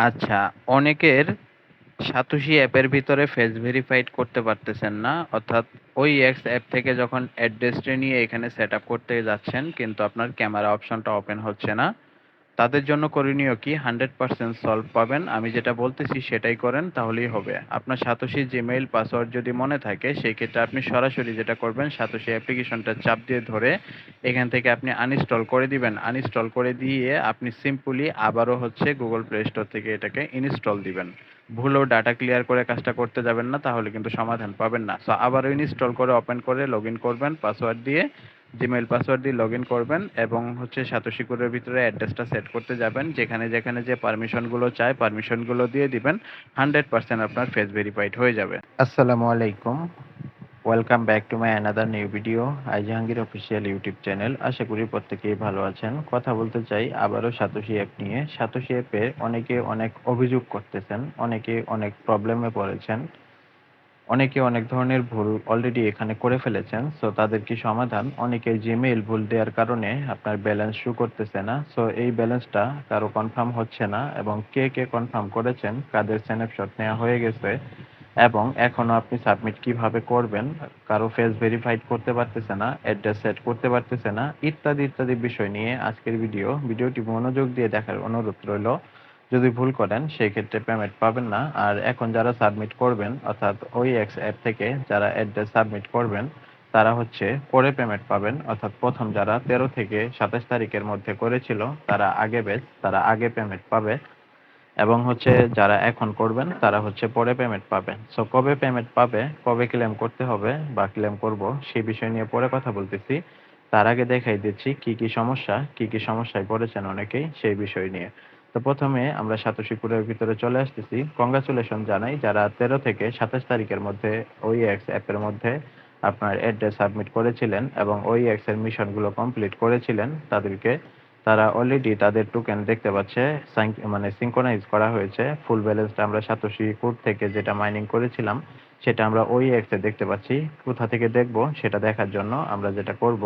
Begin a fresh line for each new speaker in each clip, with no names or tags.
আচ্ছা, অনেকের সাতোশি অ্যাপের ভিতরে ফেস ভেরিফাইড করতে পারতেছেন না। অর্থাৎ ওই এক্স অ্যাপ থেকে যখন অ্যাড্রেসটা নিয়ে এখানে সেটআপ করতে যাচ্ছেন কিন্তু আপনার ক্যামেরা অপশনটা ওপেন হচ্ছে না। তাদের জন্য করণীয় কি 100% সলভ পাবেন। আমি যেটা বলতেছি সেটাই করেন, তাহলেই হবে। আপনার সাতোশি জিমেইল পাসওয়ার্ড যদি মনে থাকে সেই ক্ষেত্রে আপনি সরাসরি যেটা করবেন, সাতোশি অ্যাপ্লিকেশনটা চাপ দিয়ে ধরে এখান থেকে আপনি আনইনস্টল করে দিবেন। আনইনস্টল করে দিয়ে আপনি সিম্পলি আবারও হচ্ছে গুগল প্লে স্টোর থেকে এটাকে ইনস্টল দিবেন। ভুলেও ডাটা ক্লিয়ার করে কাজটা করতে যাবেন না, তাহলে কিন্তু সমাধান পাবেন না। সো আবারও ইনস্টল করে ওপেন করে লগইন করবেন পাসওয়ার্ড দিয়ে। জিমেইল পাসওয়ার্ড দিয়ে লগইন করবেন এবং হচ্ছে সাতোশি কোডের ভিতরে অ্যাড্রেসটা সেট করতে যাবেন। যেখানে, যেখানে যে পারমিশনগুলো চায় পারমিশনগুলো দিয়ে দিবেন। 100% আপনার ফেস ভেরিফাইড হয়ে যাবে। আসসালামু আলাইকুম। Welcome back to my another new video I Jahangir official YouTube channel. আশা করি প্রত্যেকেই ভালো আছেন। কথা বলতে চাই আবারও সাতোশি অ্যাপ নিয়ে। সাতোশি অ্যাপে অনেকে অনেক অভিযোগ করতেছেন, অনেকে অনেক প্রবলেমে পড়েছেন। অনেকে অনেক ধরনের ভুল অলরেডি এখানে করে ফেলেছেন। সো তাদের কি সমাধান? অনেকের জিমেইল ভুল দেওয়ার কারণে আপনার ব্যালেন্স শো করতেছে না। সো এই ব্যালেন্সটা কারও কনফার্ম হচ্ছে না এবং কে, কে কনফার্ম করেছেন, কাদের স্ন্যাপশট নেওয়া হয়ে গেছে এবং এখনও আপনি সাবমিট কীভাবে করবেন, কারও ফেস ভেরিফাইড করতে পারতেছে না, অ্যাড্রেস সেট করতে পারতেছে না, ইত্যাদি, ইত্যাদি বিষয় নিয়ে আজকের ভিডিও। ভিডিওটি মনোযোগ দিয়ে দেখার অনুরোধ রইল। যদি ভুল করেন সেক্ষেত্রে পেমেন্ট পাবেন না। আর এখন যারা সাবমিট করবেন অর্থাৎ OEX অ্যাপ থেকে যারা অ্যাড্রেস সাবমিট করবেন তারা হচ্ছে পরে পেমেন্ট পাবেন। অর্থাৎ প্রথম যারা ১৩ থেকে ২৭ তারিখের মধ্যে করেছিল তারা আগে ব্যাচ, তারা আগে পেমেন্ট পাবে এবং হচ্ছে যারা এখন করবেন তারা হচ্ছে পরে পেমেন্ট পাবে। সো কবে পেমেন্ট পাবে, কবে ক্লেম করতে হবে বা ক্লেম করব সেই বিষয় নিয়ে পরে কথা বলতেছি। তার আগে দেখাই দিচ্ছি কি, কি সমস্যা, কি, কি সমস্যায় পড়েছেন অনেকেই সেই বিষয় নিয়ে। তো প্রথমে আমরা সাতোশি কোডের ভিতরে চলে আসতেছি। কংগ্রাচুলেশন জানাই যারা ১৩ থেকে ২৭ তারিখের মধ্যে OEX অ্যাপের মধ্যে আপনার অ্যাড্রেস সাবমিট করেছিলেন এবং OEX এর মিশনগুলো কমপ্লিট করেছিলেন, তাদেরকে তারা অলরেডি তাদের টোকেন দেখতে পাচ্ছে মানে সিনক্রোনাইজ করা হয়েছে। ফুল ব্যালেন্সটা আমরা সাতোশি কোড থেকে যেটা মাইনিং করেছিলাম, সেটা আমরা OEX এ দেখতে পাচ্ছি। কোথা থেকে দেখব সেটা দেখার জন্য আমরা যেটা করব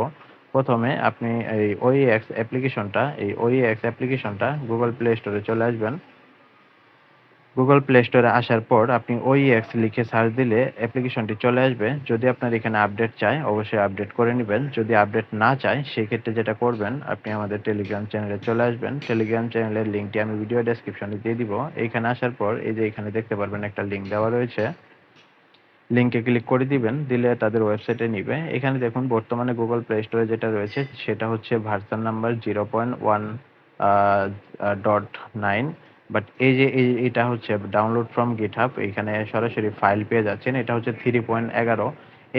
প্রথমে আপনি এই OEX অ্যাপ্লিকেশনটা এই OEX অ্যাপ্লিকেশনটা গুগল প্লে স্টোরে চলে আসবেন। গুগল প্লে স্টোরে আসার পর আপনি OEX লিখে সার্চ দিলে অ্যাপ্লিকেশনটি চলে আসবে। যদি আপনার এখানে আপডেট চায়, অবশ্যই আপডেট করে নেবেন যদি আপডেট না চায়, সেক্ষেত্রে যেটা করবেন, আপনি আমাদের টেলিগ্রাম চ্যানেলে চলে আসবেন। টেলিগ্রাম চ্যানেলের লিঙ্কটি আমি ভিডিও ডেসক্রিপশনে দিয়ে দিব। এইখানে আসার পর এই যে এখানে দেখতে পারবেন একটা লিঙ্ক দেওয়া রয়েছে। লিংকে ক্লিক করে দিবেন। দিলে তাদের ওয়েবসাইটে নিবে। এখানে দেখুন বর্তমানে গুগল প্লে স্টোরে যেটা রয়েছে সেটা হচ্ছে version number 0.1 uh uh dot 9 but এই যে এটা হচ্ছে ডাউনলোড ফ্রম GitHub এখানে সরাসরি ফাইল পেয়ে যাচ্ছেন। এটা হচ্ছে 3.11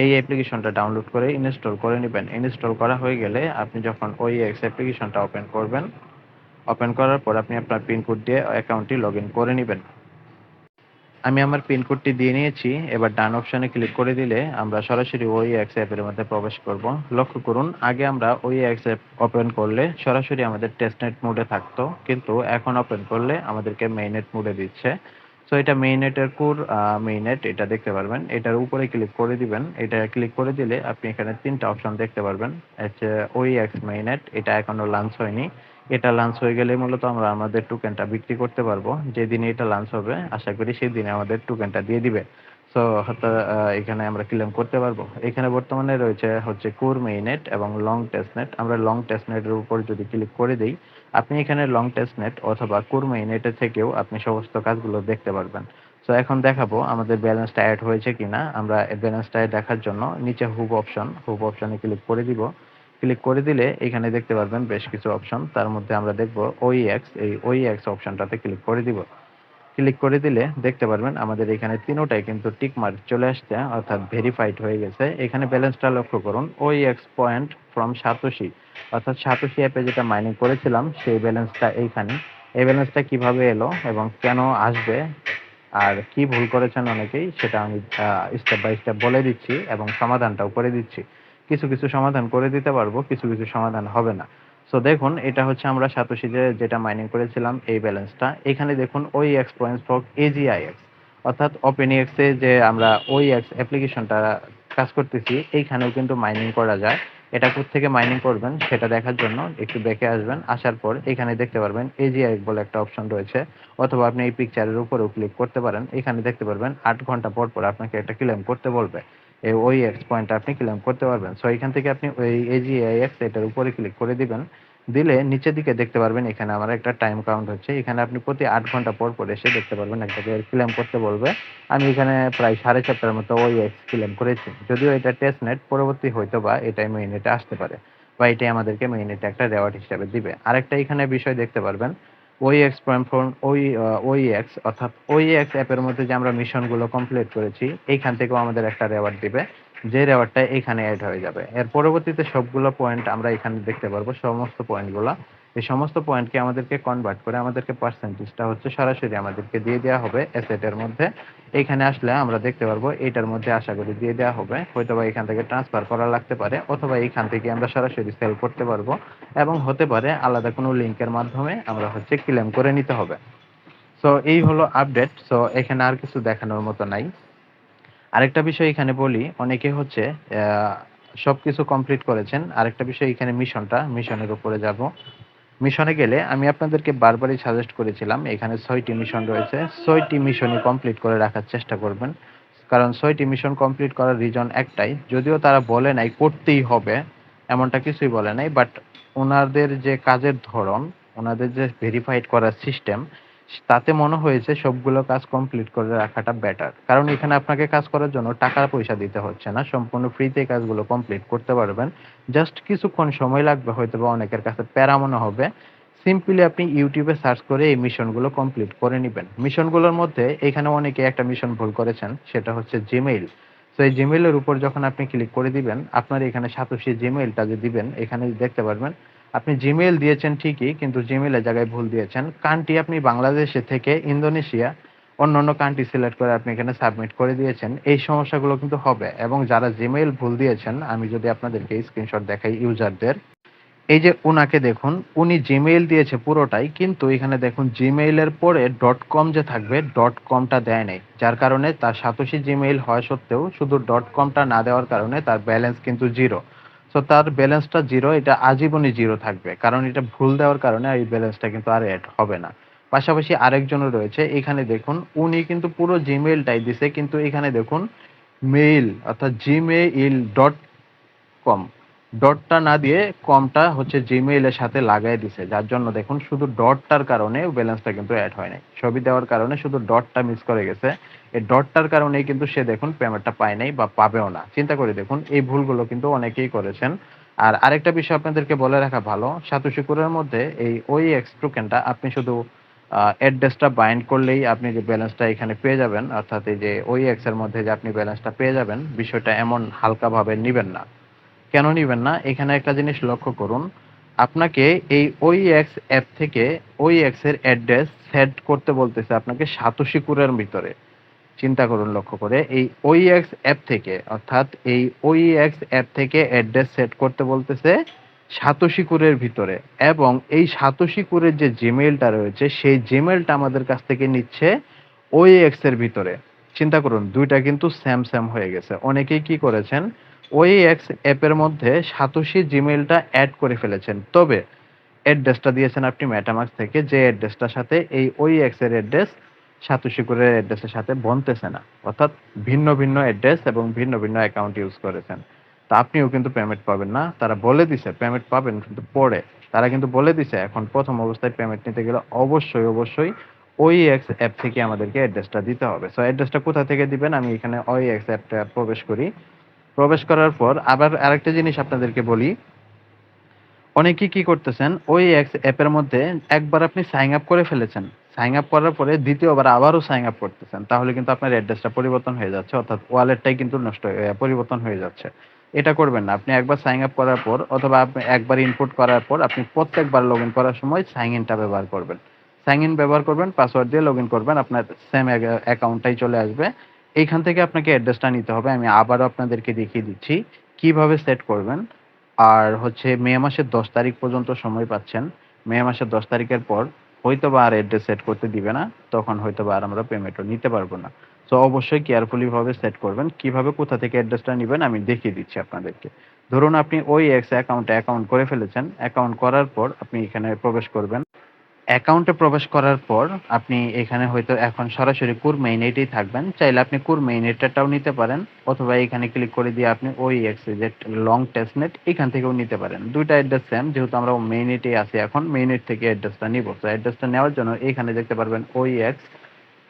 এই অ্যাপ্লিকেশনটা ডাউনলোড করে ইনস্টল করে নেবেন ইনস্টল করা হয়ে গেলে আপনি যখন ওই এক্স অ্যাপ্লিকেশনটা ওপেন করবেন, ওপেন করার পর আপনি আপনার পিনকোড দিয়ে অ্যাকাউন্টটি লগইন করে নিবেন। আমি আমার পিন কোডটি দিয়ে নিয়েছি। এবার ডান অপশনে ক্লিক করে দিলে আমরা সরাসরি OEX অ্যাপের মধ্যে প্রবেশ করব। লক্ষ্য করুন, আগে আমরা OEX অ্যাপ ওপেন করলে সরাসরি আমাদের টেস্টনেট মোডে থাকতো। কিন্তু এখন ওপেন করলে আমাদেরকে মেইননেট মোডে দিচ্ছে। সো এটা মেইননেটের কোর আ মেইননেট এটা দেখতে পারবেন। এটার উপরে ক্লিক করে দিবেন। এটা ক্লিক করে দিলে আপনি এখানে ৩ টা অপশন দেখতে পারবেন। হচ্ছে OEX মেইননেট এটা এখনও লঞ্চ হয়নি। এটা লঞ্চ হয়ে গেলে মূলত আমরা আমাদের টোকেনটা বিক্রি করতে পারব। যেদিনে এটা লঞ্চ হবে আশা করি সেদিনে আমাদের টোকেনটা দিয়ে দিবে। সো হয়তো এখানে আমরা ক্লেম করতে পারব। এখানে বর্তমানে রয়েছে হচ্ছে কোর মেইননেট এবং লং টেস্টনেট। আমরা লং টেস্টনেটের উপর যদি ক্লিক করে দিই আপনি এখানে লং টেস্টনেট অথবা কোর মেইননেটের থেকেও আপনি সমস্ত কাজগুলো দেখতে পারবেন। সো এখন দেখাবো আমাদের ব্যালেন্সটা অ্যাড হয়েছে কিনা। আমরা ব্যালেন্সটা দেখার জন্য নিচে হুব অপশন, হুব অপশনে ক্লিক করে দিব। ক্লিক করে দিলে এখানে দেখতে পারবেন বেশ কিছু অপশন। তার মধ্যে আমরা দেখব ওই এক্স এই ওই এক্স অপশনটাতে ক্লিক করে দিব। ক্লিক করে দিলে দেখতে পারবেন আমাদের এখানে তিনোটাই কিন্তু টিক মার্ক চলে আসছে, অর্থাৎ ভেরিফাইড হয়ে গেছে। এখানে ব্যালেন্সটা লক্ষ্য করুন ওই এক্স পয়েন্ট ফ্রম সাতোশি অর্থাৎ সাতোশি অ্যাপে যেটা মাইনিং করেছিলাম, সেই ব্যালেন্সটা এইখানে। এই ব্যালেন্সটা কীভাবে এলো এবং কেন আসবে আর কি ভুল করেছেন অনেকেই, সেটা আমি স্টেপ বাই স্টেপ বলে দিচ্ছি এবং সমাধানটাও করে দিচ্ছি। কিছু, কিছু সমাধান করে দিতে পারব, কিছু, কিছু সমাধান হবে না। সো দেখুন এটা হচ্ছে আমরা সাতোশিতে যেটা মাইনিং করেছিলাম এই ব্যালেন্সটা। এখানে দেখুন ওই এক্স পয়েন্টস ফর এজিআইএক্স অর্থাৎ OpenEX এ যে আমরা ওই এক্স অ্যাপ্লিকেশনটা কাজ করতেছি এইখানেও কিন্তু মাইনিং করা যায়। এটা থেকে মাইনিং করবেন সেটা দেখার জন্য একটু ব্যাকে আসবেন আসার পর এখানে দেখতে পারবেন এজিআই বলে একটা অপশন রয়েছে অথবা আপনি এই পিকচারের উপরেও ক্লিক করতে পারেন এখানে দেখতে পারবেন আট ঘণ্টা পর পর আপনাকে একটা ক্লেম করতে বলবে ওই এক্স পয়েন্ট আপনি ক্লেম করতে পারবেন। সো এখান থেকে আপনি ওই এজিআই এক্স এটার উপরে ক্লিক করে দিবেন। দিলে নিচের দিকে দেখতে পারবেন, এখানে আমার একটা টাইম কাউন্ট হচ্ছে। এখানে আপনি প্রতি আট ঘণ্টা পর পর এসে দেখতে পারবেন একটা ক্লেম করতে বলবে। আমি এখানে প্রায় সাড়ে চারটার মতো ওই এক্স ক্লেম করেছি। যদিও এটা টেস্ট নেট পরবর্তী হয়তো বা এটাই মেইন নেটে আসতে পারে। বা এটাই আমাদেরকে মেইন নেটে একটা রেওয়ার্ড হিসাবে দিবে। আরেকটা এখানে বিষয় দেখতে পারবেন। পয়েন্ট ফোর ওই ওই এক্স অর্থাৎ ওই এক্স অ্যাপের মধ্যে যে আমরা মিশনগুলো কমপ্লিট করেছি, এইখান থেকেও আমাদের একটা রেওয়ার্ড দিবে। যে রেওয়ার্ডটা এখানে অ্যাড হয়ে যাবে। এর পরবর্তীতে সবগুলো পয়েন্ট আমরা এখানে দেখতে পারব, সমস্ত পয়েন্টগুলো এই সমস্ত পয়েন্টকে আমাদেরকে কনভার্ট করে আমাদেরকে পার্সেন্টেজটা হচ্ছে সরাসরি আমাদেরকে দিয়ে দেওয়া হবে অ্যাসেটের মধ্যে। এইখানে আসলে আমরা দেখতে পারব এটার মধ্যে আশা করি দিয়ে দেওয়া হবে। হয়তো বা এখান থেকে ট্রান্সফার করা লাগতে পারে অথবা এইখান থেকে আমরা সরাসরি সেল করতে পারব এবং হতে পারে আলাদা কোনো লিঙ্কের মাধ্যমে আমরা হচ্ছে ক্লেম করে নিতে হবে। সো এই হলো আপডেট সো এখানে আর কিছু দেখানোর মতো নাই। আরেকটা বিষয় এখানে বলি, অনেকে হচ্ছে সব কিছু কমপ্লিট করেছেন। আরেকটা বিষয় এখানে মিশনটা মিশনের উপরে যাব। মিশনে গেলে আমি আপনাদেরকে বারবারই সাজেস্ট করেছিলাম, এখানে ছয়টি মিশন রয়েছে। ছয়টি মিশনই কমপ্লিট করে রাখার চেষ্টা করবেন। কারণ ছয়টি মিশন কমপ্লিট করার রিজন একটাই, যদিও তারা বলে নাই করতেই হবে, এমনটা কিছুই বলে নাই বাট ওনাদের যে কাজের ধরন, ওনাদের যে ভেরিফাইড করার সিস্টেম তাতে মনে হয়েছে সবগুলো কাজ কমপ্লিট করে রাখাটা বেটার কারণ এখানে আপনাকে কাজ করার জন্য টাকা পয়সা দিতে হচ্ছে না, সম্পূর্ণ ফ্রিতে কাজগুলো কমপ্লিট করতে পারবেন। জাস্ট কিছুক্ষণ সময় লাগবে হয়তো বা অনেকের কাছে, প্যারা মনে হবে। সিম্পলি আপনি ইউটিউবে সার্চ করে এই মিশনগুলো কমপ্লিট করে নেবেন। মিশনগুলোর মধ্যে এখানে অনেকে একটা মিশন ভুল করেছেন, সেটা হচ্ছে জিমেইল তো এই জিমেইলের উপর যখন আপনি ক্লিক করে দিবেন, আপনার এখানে সাতোশি জিমেইলটা যে দিবেন, এখানে দেখতে পারবেন আপনি জিমেইল দিয়েছেন ঠিকই, কিন্তু জিমেইলের জায়গায় ভুল দিয়েছেন। কান্ট্রি আপনি বাংলাদেশে থেকে ইন্দোনেশিয়া অন্য অন্য কান্ট্রি সিলেক্ট করে আপনি এখানে সাবমিট করে দিয়েছেন। এই সমস্যাগুলো কিন্তু হবে। এবং যারা জিমেইল ভুল দিয়েছেন, আমি যদি আপনাদেরকে স্ক্রিনশট দেখাই ইউজারদের এই যে উনাকে দেখুন, উনি জিমেইল দিয়েছে পুরোটাই, কিন্তু এখানে দেখুন জিমেইলের পরে ডট কম যে থাকবে ডট কমটা দেয় নাই। যার কারণে তার সাতোশি জিমেইল হওয়া সত্ত্বেও শুধু ডট কমটা না দেওয়ার কারণে তার ব্যালেন্স কিন্তু জিরো তো তার ব্যালেন্সটা জিরো এটা আজীবনই জিরো থাকবে। কারণ এটা ভুল দেওয়ার কারণে এই ব্যালেন্সটা কিন্তু আর অ্যাড হবে না। পাশাপাশি আরেকজনও রয়েছে, এখানে দেখুন, উনি কিন্তু পুরো জিমেইলটাই দিছে, কিন্তু এখানে দেখুন মেইল অর্থাৎ জিমেইল ডট কম ডটটা না দিয়ে কমটা হচ্ছে জিমেইলের সাথে লাগাই দিছে। যার জন্য দেখুন, শুধু ডটটার কারণে ব্যালেন্সটা কিন্তু অ্যাড হয় নাই। ছবি দেওয়ার কারণে শুধু ডটটা মিস করে গেছে। এই ডটটার কারণেই কিন্তু সে দেখুন পেমেন্টটা পায় নাই বা পাবেও না। চিন্তা করে দেখুন, এই ভুলগুলো কিন্তু অনেকেই করেছেন। আর আরেকটা বিষয় আপনাদেরকে বলে রাখা ভালো সাতুশিকুরের মধ্যে এই ওই এক্স টোকেনটা আপনি শুধু অ্যাড্রেসটা বাইন্ড করলেই আপনি যে ব্যালেন্সটা এখানে পেয়ে যাবেন, অর্থাৎ এই যে ওই এক্সের মধ্যে যে আপনি ব্যালেন্সটা পেয়ে যাবেন, বিষয়টা এমন হালকাভাবে নেবেন না। কেন নিবেন না? এখানে একটা জিনিস লক্ষ্য করুন, আপনাকে এই ওই এক্স অ্যাপ থেকে ওই এক্সের অ্যাড্রেস সেট করতে বলতেছে আপনাকে সাতোশি কুরের ভিতরে। চিন্তা করুন, লক্ষ্য করে। এই ওই এক্স অ্যাপ থেকে, অর্থাৎ এই ওই এক্স অ্যাপ থেকে অ্যাড্রেস সেট করতে বলতেছে সাতোশি কুরের ভিতরে। এবং এই সাতোশি কুরের যে জিমেইলটা রয়েছে, সেই জিমেইলটা আমাদের কাছ থেকে নিচ্ছে ওই এক্সের ভিতরে। চিন্তা করুন, দুইটা কিন্তু স্যাম স্যাম হয়ে গেছে। অনেকেই কি করেছেন ওই এক্স অ্যাপের মধ্যে সাতোশি জিমেইলটা অ্যাড করে ফেলেছেন। তবে অ্যাড্রেসটা দিয়েছেন আপনি ম্যাটামাক্স থেকে, যে অ্যাড্রেসটার সাথে এই ওই এক্সের অ্যাড্রেস সাতোশি করে অ্যাড্রেসের সাথে বনতেছে না। অর্থাৎ ভিন্ন ভিন্ন অ্যাড্রেস এবং ভিন্ন ভিন্ন অ্যাকাউন্ট ইউজ করেছেন। তা আপনিও কিন্তু পেমেন্ট পাবেন না। তারা বলে দিছে পেমেন্ট পাবেন কিন্তু পরে। তারা কিন্তু বলে দিছে, এখন প্রথম অবস্থায় পেমেন্ট নিতে গেলে অবশ্যই অবশ্যই ওই এক্স অ্যাপ থেকে আমাদেরকে অ্যাড্রেসটা দিতে হবে। সো অ্যাড্রেসটা কোথা থেকে দিবেন? আমি এখানে ওই এক্স অ্যাপটা প্রবেশ করি। প্রবেশ করার পর আবার আরেকটা জিনিস আপনাদেরকে বলি। অনেকেই কি করতেছেন? ওই এক্স অ্যাপের মধ্যে একবার আপনি সাইন আপ করে ফেলেছেন। সাইন আপ করার পরে দ্বিতীয়বার আবারও সাইন আপ করতেছেন, তাহলে কিন্তু আপনার অ্যাড্রেসটা পরিবর্তন হয়ে যাচ্ছে, অর্থাৎ ওয়ালেটটাই কিন্তু নষ্ট পরিবর্তন হয়ে যাচ্ছে। এটা করবেন না, আপনি একবার সাইন আপ করার পর অথবা আপনি একবার ইনপুট করার পর আপনি প্রত্যেকবার লগ ইন করার সময় সাইন ইনটা ব্যবহার করবেন। সাইন ইন ব্যবহার করবেন পাসওয়ার্ড দিয়ে লগ ইন করবেন, আপনার সেম অ্যাকাউন্টটাই চলে আসবে। এইখান থেকে আপনাকে অ্যাড্রেসটা নিতে হবে, আমি আবারও আপনাদেরকে দেখিয়ে দিচ্ছি কীভাবে সেট করবেন। আর হচ্ছে মে মাসের দশ তারিখ পর্যন্ত সময় পাচ্ছেন, মে মাসের দশ তারিখের পর হয়তো বা আর অ্যাড্রেস সেট করতে দিবে না, তখন হয়তো বা আর আমরা পেমেন্টও নিতে পারব না। সো অবশ্যই কেয়ারফুলি ভাবে সেট করবেন, কীভাবে কোথা থেকে অ্যাড্রেসটা নেবেন আমি দেখিয়ে দিচ্ছি আপনাদেরকে। ধরুন আপনি ওই এক্স অ্যাকাউন্টে অ্যাকাউন্ট করে ফেলেছেন অ্যাকাউন্ট করার পর আপনি এখানে প্রবেশ করবেন অ্যাকাউন্টে প্রবেশ করার পর আপনি এখানে হয়তো এখন সরাসরি কুর মেইনেটেই থাকবেন। চাইলে আপনি কুর মেইনেটটাও নিতে পারেন, অথবা এখানে ক্লিক করে দিয়ে আপনি ওই এক্স যে লং টেস্টনেট এখান থেকেও নিতে পারেন। দুইটা অ্যাড্রেস সেম যেহেতু আমরা মেইনেটে আছি এখন মেইনেট থেকে অ্যাড্রেসটা নিব। তো অ্যাড্রেসটা নেওয়ার জন্য এখানে দেখতে পারবেন ওই এক্স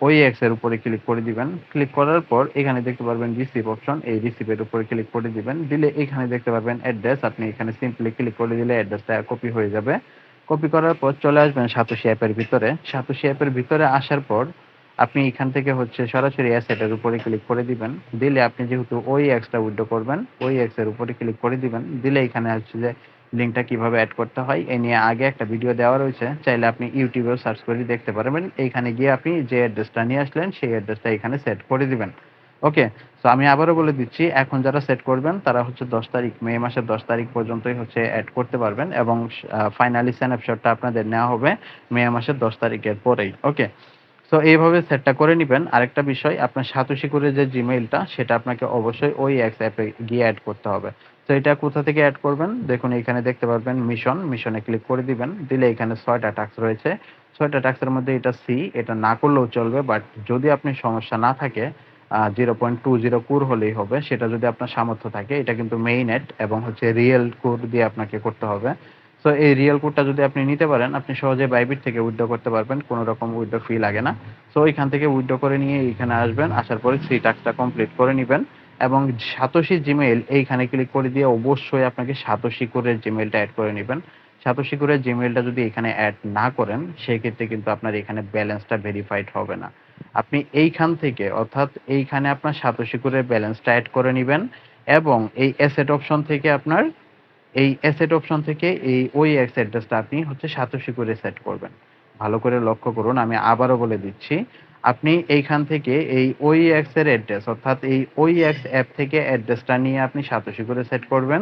ওই এক্সের উপরে ক্লিক করে দিবেন। ক্লিক করার পর এখানে দেখতে পারবেন রিসিভ অপশন এই রিসিভের উপরে ক্লিক করে দিবেন। দিলে এখানে দেখতে পারবেন অ্যাড্রেস আপনি এখানে সিম্পলি ক্লিক করে দিলে অ্যাড্রেসটা কপি হয়ে যাবে। কপি করার পর চলে আসবেন সাতোশি অ্যাপের ভিতরে। সাতোশি অ্যাপের ভিতরে আসার পর আপনি এখান থেকে হচ্ছে সরাসরি অ্যাসেটের উপরে ক্লিক করে দিবেন। দিলে আপনি যেহেতু ওই এক্সটা উইথড্র করবেন ওই এর উপরে ক্লিক করে দিবেন। দিলে এখানে হচ্ছে যে লিঙ্কটা কীভাবে অ্যাড করতে হয় এই নিয়ে আগে একটা ভিডিও দেওয়া রয়েছে। চাইলে আপনি ইউটিউবেও সার্চ করে দেখতে পারবেন। এইখানে গিয়ে আপনি যে অ্যাড্রেসটা নিয়ে আসলেন, সেই অ্যাড্রেসটা এখানে সেট করে দিবেন। ওকে তো আমি আবারও বলে দিচ্ছি, এখন যারা সেট করবেন, তারা হচ্ছে দশ তারিখ, মে মাসের দশ তারিখ পর্যন্তই হচ্ছে অ্যাড করতে পারবেন এবং ফাইনালি স্ন্যাপশটটা আপনাদের নেওয়া হবে মে মাসের দশ তারিখের পরেই, ওকে? সো এইভাবে সেটটা করে নেবেন। আরেকটা বিষয়, আপনার সাতোশি করে যে জিমেইলটা সেটা আপনাকে অবশ্যই ওই এক্স অ্যাপে গিয়ে অ্যাড করতে হবে। তো এটা কোথা থেকে অ্যাড করবেন? দেখুন, এখানে দেখতে পারবেন মিশন মিশনে ক্লিক করে দিবেন, দিলে এখানে ছয়টা টাস্ক রয়েছে। ছয়টা টাস্কের মধ্যে এটা সি এটা না করলেও চলবে বাট যদি আপনি সমস্যা না থাকে জিরো পয়েন্ট টু জিরো কুর হলেই হবে। সেটা যদি আপনার সামর্থ্য থাকে, এটা কিন্তু মেইন এড এবং হচ্ছে রিয়েল কোর দিয়ে আপনাকে করতে হবে। সো এই রিয়েল কোডটা যদি আপনি নিতে পারেন, আপনি সহজে বাইবিট থেকে উইথড্র করতে পারবেন, কোনো রকম উইথড্র ফি লাগে না। সো ওইখান থেকে উইথড্র করে নিয়ে এইখানে আসবেন, আসার পরে থ্রি টাস্কটা কমপ্লিট করে নেবেন এবং সাতোশি জিমেইল এইখানে ক্লিক করে দিয়ে অবশ্যই আপনাকে সাতোশি করে জিমেইলটা অ্যাড করে নেবেন। সাতোশি করে জিমেইলটা যদি এখানে অ্যাড না করেন, সেক্ষেত্রে কিন্তু আপনার এখানে ব্যালেন্সটা ভেরিফাইড হবে না। আপনি এইখান থেকে, অর্থাৎ এইখানে আপনার সাতোশি করে ব্যালেন্সটা অ্যাড করে নেবেন এবং এই অ্যাসেট অপশন থেকে আপনার, এই অ্যাসেট অপশন থেকে এই ওই অ্যাড্রেসটা আপনি হচ্ছে সাতোশি করে সেট করবেন। ভালো করে লক্ষ্য করুন, আমি আবারও বলে দিচ্ছি, আপনি এইখান থেকে এই ওই এর অ্যাড্রেস অর্থাৎ এই ওই এক্স অ্যাপ থেকে অ্যাড্রেসটা নিয়ে আপনি সাতোশি করে সেট করবেন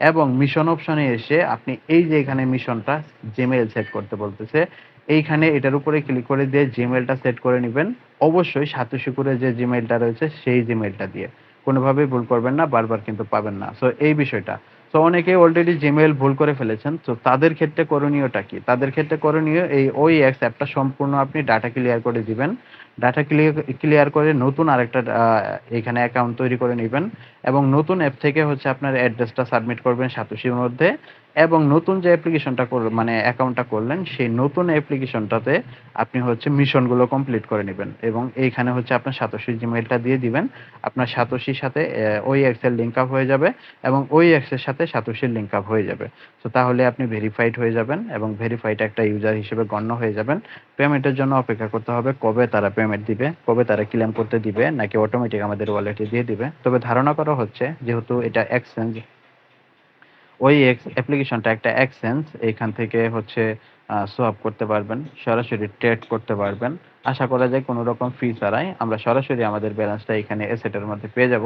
এবং মিশন অপশনে এসে আপনি এই যে এখানে মিশনটা জিমেইল সেট করতে বলতেছে এইখানে এটার উপরে ক্লিক করে দিয়ে জিমেলটা সেট করে নেবেন। অবশ্যই সাতোশি করে যে জিমেলটা রয়েছে, সেই জিমেলটা দিয়ে। কোনোভাবেই ভুল করবেন না, বারবার কিন্তু পাবেন না। সো এই বিষয়টা। তো অনেকে অলরেডি জিমেল ভুল করে ফেলেছেন। তো তাদের ক্ষেত্রে করণীয়টা কি? তাদের ক্ষেত্রে করণীয় এই ওই এক্স অ্যাপটা সম্পূর্ণ আপনি ডাটা ক্লিয়ার করে দিবেন। ডাটা ক্লিয়ার ক্লিয়ার করে নতুন আরেকটা এখানে অ্যাকাউন্ট তৈরি করে নেবেন। এবং নতুন অ্যাপ থেকে হচ্ছে আপনার অ্যাড্রেসটা সাবমিট করবেন সাতোশির মধ্যে। এবং নতুন যে অ্যাপ্লিকেশনটা কর মানে অ্যাকাউন্টটা করলেন, সেই নতুন অ্যাপ্লিকেশনটাতে আপনি হচ্ছে মিশনগুলো কমপ্লিট করে নেবেন এবং এইখানে হচ্ছে আপনার সাতোশির জিমেইলটা দিয়ে দিবেন। আপনার সাতোশির সাথে ওই এক্সের লিঙ্ক আপ হয়ে যাবে এবং ওই অ্যাক্সের সাথে সাতোশির লিঙ্ক আপ হয়ে যাবে। তো তাহলে আপনি ভেরিফাইড হয়ে যাবেন এবং ভেরিফাইড একটা ইউজার হিসেবে গণ্য হয়ে যাবেন। পেমেন্টের জন্য অপেক্ষা করতে হবে কবে তারা পেমেন্ট দিবে, কবে তারা ক্লেম করতে দিবে, নাকি অটোমেটিক আমাদের ওয়ালেটে দিয়ে দিবে। তবে ধারণা করা হচ্ছে, যেহেতু এটা এক্সচেঞ্জ ওই অ্যাপ্লিকেশনটা একটা এক্সচেঞ্জ এইখান থেকে হচ্ছে সোয়াপ করতে পারবেন, সরাসরি ট্রেড করতে পারবেন। আশা করা যায় কোনো রকম ফি ছাড়াই আমরা সরাসরি আমাদের ব্যালেন্সটা এখানে এসেটের মধ্যে পেয়ে যাব।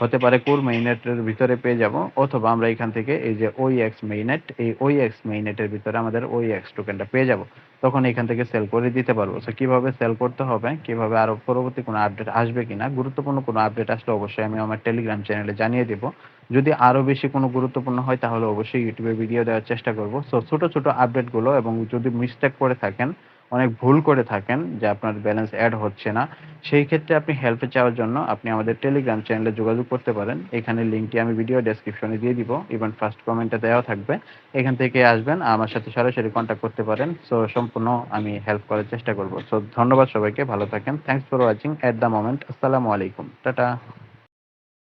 হতে পারে কোর মেইনেটের ভিতরে পেয়ে যাব, অথবা আমরা এখান থেকে এই যে ওই এক্স মেইনেট এই ওই এক্স মেইনেটের ভিতরে আমাদের ওই এক্স টোকেনটা পেয়ে যাব। তখন এখান থেকে সেল করে দিতে পারব। সো কীভাবে সেল করতে হবে, কীভাবে আরও পরবর্তী কোনো আপডেট আসবে কিনা, গুরুত্বপূর্ণ কোনো আপডেট আসলে অবশ্যই আমি আমার টেলিগ্রাম চ্যানেলে জানিয়ে দেবো। যদি আরও বেশি কোনো গুরুত্বপূর্ণ হয়, তাহলে অবশ্যই ইউটিউবে ভিডিও দেওয়ার চেষ্টা করব। সো ছোট ছোট আপডেটগুলো এবং যদি মিস্টেক করে থাকেন, অনেক ভুল করে থাকেন যে আপনার ব্যালেন্স অ্যাড হচ্ছে না, সেই ক্ষেত্রে আপনি হেল্পে চাওয়ার জন্য আপনি আমাদের টেলিগ্রাম চ্যানেলে যোগাযোগ করতে পারেন। এখানে লিঙ্কটি আমি ভিডিও ডেসক্রিপশনে দিয়ে দিব। ইভেন ফার্স্ট কমেন্টে দেওয়া থাকবে। এখান থেকে আসবেন, আমার সাথে সরাসরি কন্ট্যাক্ট করতে পারেন। সো সম্পূর্ণ আমি হেল্প করার চেষ্টা করব। সো ধন্যবাদ সবাইকে, ভালো থাকেন। Thanks for watching at the moment আসসালামু আলাইকুম টাটা